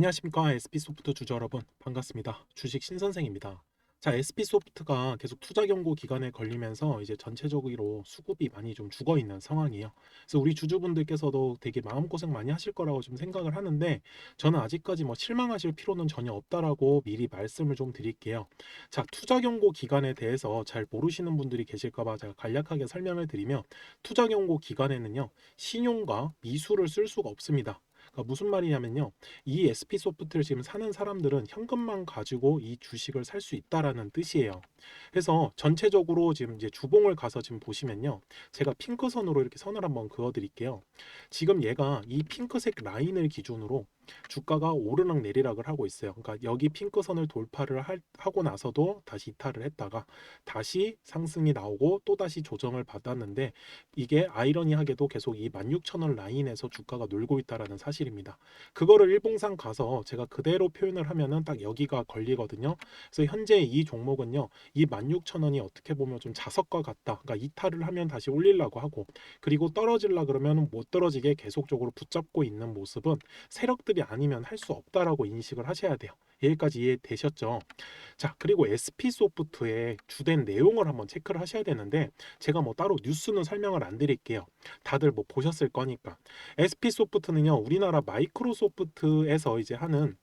안녕하십니까. SP소프트 주주 여러분 반갑습니다. 주식 신선생입니다. 자 SP소프트가 계속 투자 경고 기간에 걸리면서 이제 전체적으로 수급이 많이 좀 죽어 있는 상황이에요. 그래서 우리 주주분들께서도 되게 마음고생 많이 하실 거라고 좀 생각을 하는데 저는 아직까지 뭐 실망하실 필요는 전혀 없다라고 미리 말씀을 좀 드릴게요. 자 투자 경고 기간에 대해서 잘 모르시는 분들이 계실까봐 제가 간략하게 설명을 드리면 투자 경고 기간에는요 신용과 미수를 쓸 수가 없습니다 그러니까 무슨 말이냐면요. 이 SP 소프트를 지금 사는 사람들은 현금만 가지고 이 주식을 살 수 있다라는 뜻이에요. 그래서 전체적으로 지금 이제 주봉을 가서 지금 보시면요. 제가 핑크선으로 이렇게 선을 한번 그어 드릴게요. 지금 얘가 이 핑크색 라인을 기준으로 주가가 오르락 내리락을 하고 있어요. 그러니까 여기 핑크선을 돌파를 할- 하고 나서도 다시 이탈을 했다가 다시 상승이 나오고 또 다시 조정을 받았는데 이게 아이러니하게도 계속 이 16,000원 라인에서 주가가 놀고 있다라는 사실입니다. 그거를 일봉상 가서 제가 그대로 표현을 하면은 딱 여기가 걸리거든요. 그래서 현재 이 종목은요. 이 16,000원이 어떻게 보면 좀 자석과 같다. 그러니까 이탈을 하면 다시 올리려고 하고 그리고 떨어질라 그러면 못 떨어지게 계속적으로 붙잡고 있는 모습은 세력들이 아니면 할 수 없다라고 인식을 하셔야 돼요. 여기까지 이해되셨죠? 자, 그리고 SP 소프트의 주된 내용을 한번 체크를 하셔야 되는데 제가 뭐 따로 뉴스는 설명을 안 드릴게요. 다들 뭐 보셨을 거니까. SP 소프트는요. 우리나라 마이크로소프트에서 이제 하는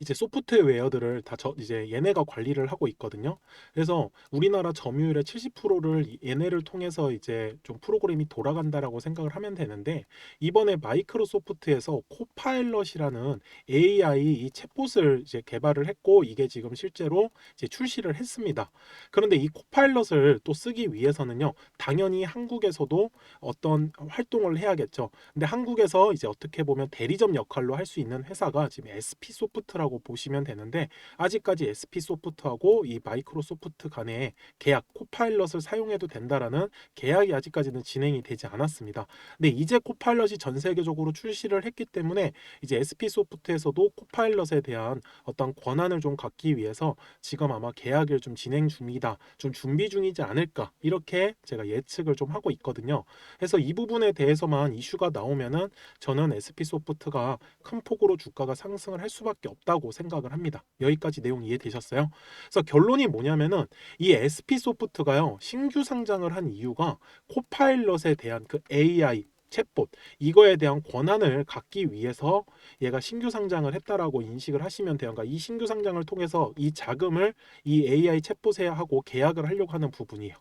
이제 소프트웨어들을 다 저 이제 얘네가 관리를 하고 있거든요. 그래서 우리나라 점유율의 70%를 얘네를 통해서 이제 좀 프로그램이 돌아간다라고 생각을 하면 되는데 이번에 마이크로소프트에서 코파일럿이라는 AI 이 챗봇을 이제 개발을 했고 이게 지금 실제로 이제 출시를 했습니다. 그런데 이 코파일럿을 또 쓰기 위해서는요. 당연히 한국에서도 어떤 활동을 해야겠죠. 근데 한국에서 이제 어떻게 보면 대리점 역할로 할 수 있는 회사가 지금 SP 소프트 라고 보시면 되는데 아직까지 SP 소프트하고 이 마이크로소프트 간의 계약 코파일럿을 사용해도 된다라는 계약이 아직까지는 진행이 되지 않았습니다. 근데 이제 코파일럿이 전 세계적으로 출시를 했기 때문에 이제 SP 소프트에서도 코파일럿에 대한 어떤 권한을 좀 갖기 위해서 지금 아마 계약을 좀 진행 중이다, 좀 준비 중이지 않을까 이렇게 제가 예측을 좀 하고 있거든요. 그래서 이 부분에 대해서만 이슈가 나오면은 저는 SP 소프트가 큰 폭으로 주가가 상승을 할 수밖에 없다고 생각을 합니다. 여기까지 내용 이해되셨어요? 그래서 결론이 뭐냐면은 이 SP 소프트가요 신규 상장을 한 이유가 코파일럿에 대한 그 AI 챗봇 이거에 대한 권한을 갖기 위해서 얘가 신규 상장을 했다라고 인식을 하시면 돼요. 그러니까 이 신규 상장을 통해서 이 자금을 이 AI 챗봇에 하고 계약을 하려고 하는 부분이에요.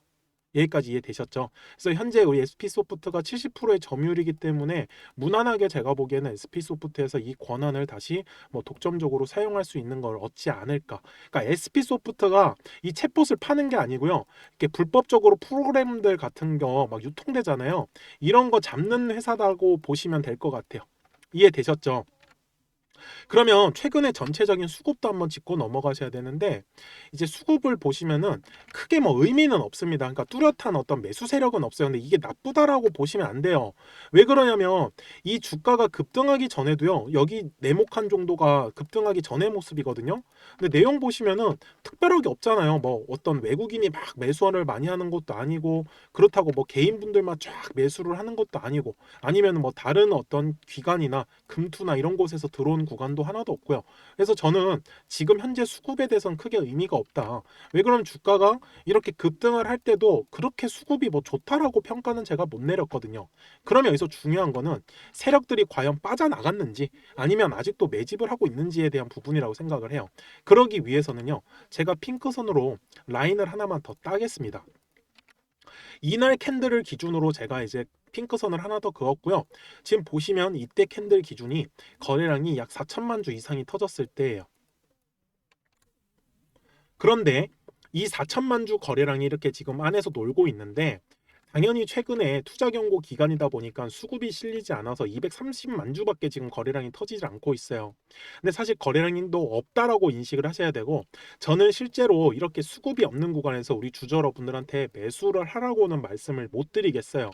여기까지 이해되셨죠? 그래서 현재 우리 SP 소프트가 70%의 점유율이기 때문에 무난하게 제가 보기에는 SP 소프트에서 이 권한을 다시 뭐 독점적으로 사용할 수 있는 걸 얻지 않을까. 그러니까 SP 소프트가 이 챗봇을 파는 게 아니고요. 이렇게 불법적으로 프로그램들 같은 거 막 유통되잖아요. 이런 거 잡는 회사라고 보시면 될 것 같아요. 이해되셨죠? 그러면 최근에 전체적인 수급도 한번 짚고 넘어가셔야 되는데 이제 수급을 보시면은 크게 뭐 의미는 없습니다. 그러니까 뚜렷한 어떤 매수 세력은 없어요. 근데 이게 나쁘다라고 보시면 안 돼요. 왜 그러냐면 이 주가가 급등하기 전에도요. 여기 네모칸 정도가 급등하기 전의 모습이거든요. 근데 내용 보시면은 특별하게 없잖아요. 뭐 어떤 외국인이 막 매수를 많이 하는 것도 아니고 그렇다고 뭐 개인분들만 쫙 매수를 하는 것도 아니고 아니면 뭐 다른 어떤 기관이나 금투나 이런 곳에서 들어온 구 간도 하나도 없고요. 그래서 저는 지금 현재 수급에 대해서는 크게 의미가 없다. 왜 그러면 주가가 이렇게 급등을 할 때도 그렇게 수급이 뭐 좋다라고 평가는 제가 못 내렸거든요. 그러면 여기서 중요한 거는 세력들이 과연 빠져나갔는지 아니면 아직도 매집을 하고 있는지에 대한 부분이라고 생각을 해요. 그러기 위해서는요. 제가 핑크선으로 라인을 하나만 더 따겠습니다. 이날 캔들을 기준으로 제가 이제 핑크선을 하나 더 그었고요. 지금 보시면 이때 캔들 기준이 거래량이 약 4천만 주 이상이 터졌을 때예요. 그런데 이 4천만 주 거래량이 이렇게 지금 안에서 놀고 있는데 당연히 최근에 투자 경고 기간이다 보니까 수급이 실리지 않아서 230만 주밖에 지금 거래량이 터지지 않고 있어요. 근데 사실 거래량도 없다라고 인식을 하셔야 되고 저는 실제로 이렇게 수급이 없는 구간에서 우리 주주 여러분들한테 매수를 하라고는 말씀을 못 드리겠어요.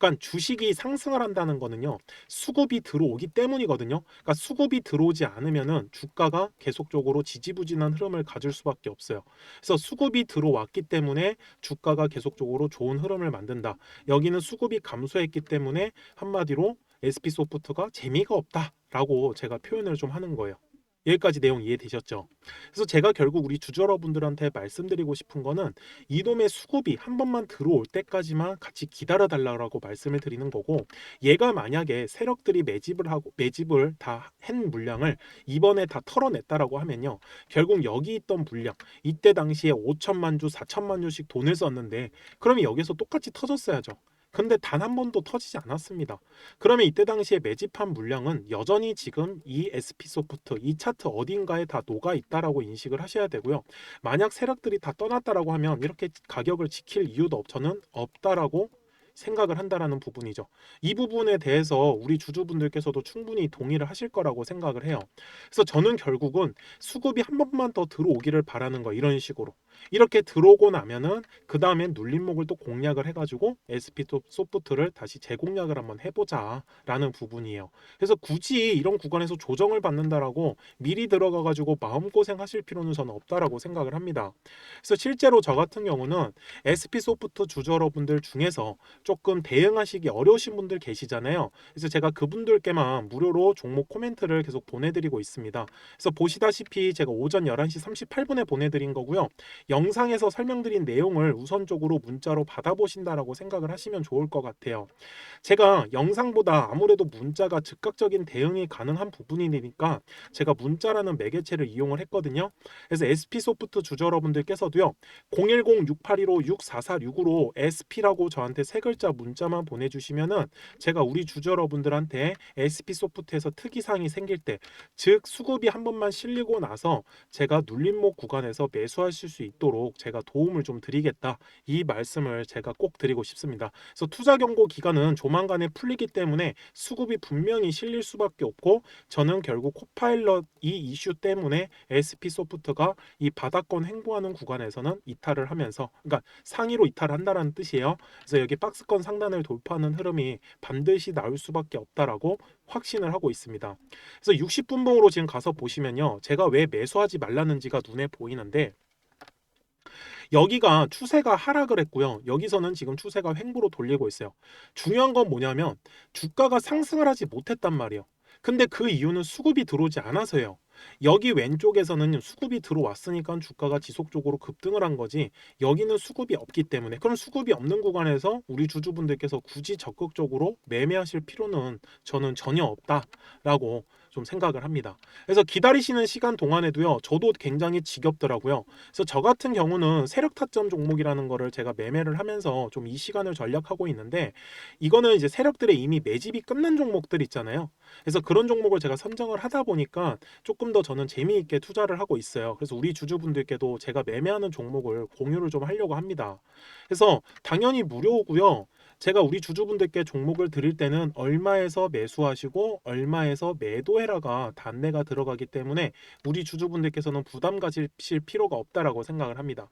그러니까 주식이 상승을 한다는 거는요. 수급이 들어오기 때문이거든요. 그러니까 수급이 들어오지 않으면은 주가가 계속적으로 지지부진한 흐름을 가질 수밖에 없어요. 그래서 수급이 들어왔기 때문에 주가가 계속적으로 좋은 흐름을 만든 다. 여기는 수급이 감소했기 때문에 한마디로 SP 소프트가 재미가 없다라고 제가 표현을 좀 하는 거예요. 여기까지 내용 이해되셨죠? 그래서 제가 결국 우리 주주 여러분들한테 말씀드리고 싶은 거는 이놈의 수급이 한 번만 들어올 때까지만 같이 기다려 달라고 말씀을 드리는 거고 얘가 만약에 세력들이 매집을 하고 매집을 다 한 물량을 이번에 다 털어냈다라고 하면요. 결국 여기 있던 물량 이때 당시에 5천만 주, 4천만 주씩 돈을 썼는데 그러면 여기서 똑같이 터졌어야죠. 근데 단 한 번도 터지지 않았습니다. 그러면 이때 당시에 매집한 물량은 여전히 지금 이 SP 소프트 이 차트 어딘가에 다 녹아 있다라고 인식을 하셔야 되고요. 만약 세력들이 다 떠났다라고 하면 이렇게 가격을 지킬 이유도 없, 저는 없다라고 생각을 한다라는 부분이죠. 이 부분에 대해서 우리 주주분들께서도 충분히 동의를 하실 거라고 생각을 해요. 그래서 저는 결국은 수급이 한 번만 더 들어오기를 바라는 거 이런 식으로 이렇게 들어오고 나면은 그 다음엔 눌림목을 또 공략을 해가지고 SP 또 소프트를 다시 재공략을 한번 해보자라는 부분이에요. 그래서 굳이 이런 구간에서 조정을 받는다라고 미리 들어가가지고 마음고생 하실 필요는 저는 없다라고 생각을 합니다. 그래서 실제로 저 같은 경우는 SP 소프트 주주 여러분들 중에서 조금 대응하시기 어려우신 분들 계시잖아요. 그래서 제가 그분들께만 무료로 종목 코멘트를 계속 보내드리고 있습니다. 그래서 보시다시피 제가 오전 11시 38분에 보내드린 거고요. 영상에서 설명드린 내용을 우선적으로 문자로 받아보신다라고 생각을 하시면 좋을 것 같아요. 제가 영상보다 아무래도 문자가 즉각적인 대응이 가능한 부분이니까 제가 문자라는 매개체를 이용을 했거든요. 그래서 SP 소프트 주주 여러분들께서도요. 010-6815-6446으로 SP라고 저한테 세 글자 문자만 보내주시면은 제가 우리 주주 여러분들한테 SP 소프트에서 특이사항이 생길 때, 즉 수급이 한 번만 실리고 나서 제가 눌림목 구간에서 매수하실 수 있도록 제가 도움을 좀 드리겠다 이 말씀을 제가 꼭 드리고 싶습니다. 그래서 투자 경고 기간은 조만간에 풀리기 때문에 수급이 분명히 실릴 수밖에 없고 저는 결국 코파일럿 이 이슈 때문에 SP 소프트가 이 바닥권 횡보하는 구간에서는 이탈을 하면서 그러니까 상위로 이탈한다라는 뜻이에요. 그래서 여기 박스권 상단을 돌파하는 흐름이 반드시 나올 수밖에 없다라고 확신을 하고 있습니다. 그래서 60분봉으로 지금 가서 보시면요. 제가 왜 매수하지 말라는지가 눈에 보이는데 여기가 추세가 하락을 했고요. 여기서는 지금 추세가 횡보로 돌리고 있어요. 중요한 건 뭐냐면 주가가 상승을 하지 못했단 말이에요. 근데 그 이유는 수급이 들어오지 않아서예요. 여기 왼쪽에서는 수급이 들어왔으니까 주가가 지속적으로 급등을 한 거지 여기는 수급이 없기 때문에 그럼 수급이 없는 구간에서 우리 주주분들께서 굳이 적극적으로 매매하실 필요는 저는 전혀 없다라고 좀 생각을 합니다. 그래서 기다리시는 시간 동안에도요, 저도 굉장히 지겹더라고요. 그래서 저 같은 경우는 세력 타점 종목이라는 거를 제가 매매를 하면서 좀 이 시간을 전략하고 있는데 이거는 이제 세력들의 이미 매집이 끝난 종목들 있잖아요. 그래서 그런 종목을 제가 선정을 하다 보니까 조금 더 저는 재미있게 투자를 하고 있어요. 그래서 우리 주주분들께도 제가 매매하는 종목을 공유를 좀 하려고 합니다. 그래서 당연히 무료고요. 제가 우리 주주분들께 종목을 드릴 때는 얼마에서 매수하시고 얼마에서 매도해라가 단내가 들어가기 때문에 우리 주주분들께서는 부담 가질 필요가 없다라고 생각을 합니다.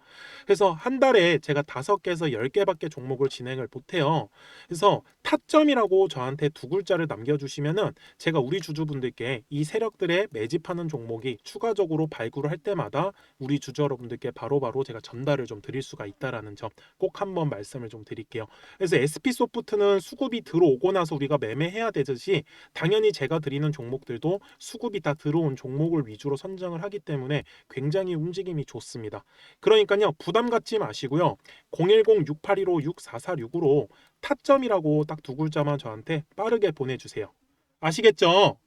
그래서 한 달에 제가 다섯 개에서 열 개밖에 종목을 진행을 못해요. 그래서 타점이라고 저한테 두 글자를 남겨주시면은 제가 우리 주주분들께 이 세력들의 매집하는 종목이 추가적으로 발굴을 할 때마다 우리 주주 여러분들께 바로바로 제가 전달을 좀 드릴 수가 있다라는 점 꼭 한번 말씀을 좀 드릴게요. 그래서 SP 소프트는 수급이 들어오고 나서 우리가 매매해야 되듯이 당연히 제가 드리는 종목들도 수급이 다 들어온 종목을 위주로 선정을 하기 때문에 굉장히 움직임이 좋습니다. 그러니까요 부담 갖지 마시고요 010-6815-6446으로 타점이라고 딱 두 글자만 저한테 빠르게 보내주세요. 아시겠죠?